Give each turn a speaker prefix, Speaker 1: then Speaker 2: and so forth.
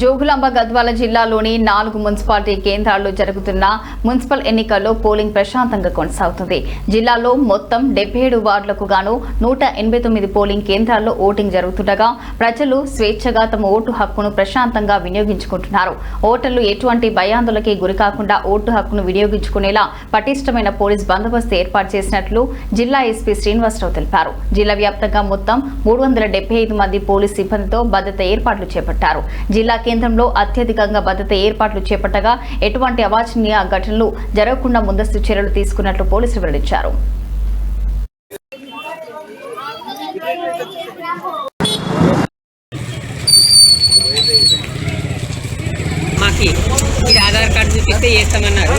Speaker 1: జోగులాంబ గద్వాల జిల్లాలోని నాలుగు మున్సిపాలిటీ కేంద్రాల్లో జరుగుతున్న మున్సిపల్ ఎన్నికల్లో పోలింగ్ ప్రశాంతంగా కొనసాగుతుంది. జిల్లాలో మొత్తం డెబ్బై ఏడు వార్డులకు గాను నూట ఎనభై తొమ్మిది పోలింగ్ కేంద్రాల్లో ఓటింగ్ జరుగుతుండగా ప్రజలు స్వేచ్ఛగా తమ ఓటు హక్కును ప్రశాంతంగా వినియోగించుకుంటున్నారు. ఓటర్లు ఎటువంటి భయాందోళనకి గురికాకుండా ఓటు హక్కును వినియోగించుకునేలా పటిష్టమైన పోలీస్ బందోబస్తు ఏర్పాటు చేసినట్లు జిల్లా ఎస్పీ శ్రీనివాసరావు తెలిపారు. జిల్లా వ్యాప్తంగా మొత్తం మూడు వందల ఐదు మంది పోలీస్ సిబ్బందితో భద్రత ఏర్పాట్లు చేపట్టారు. జిల్లా కేంద్రంలో అత్యధికంగా భద్రత ఏర్పాట్లు చేపట్టగా ఎటువంటి అవాంఛనీయ ఘటనలు జరగకుండా ముందస్తు చర్యలు తీసుకున్నట్లు పోలీసులు వెల్లడించారు.
Speaker 2: మాకి మీరు ఆధార్ కార్డు చూపిస్తే చేస్తామన్నారు.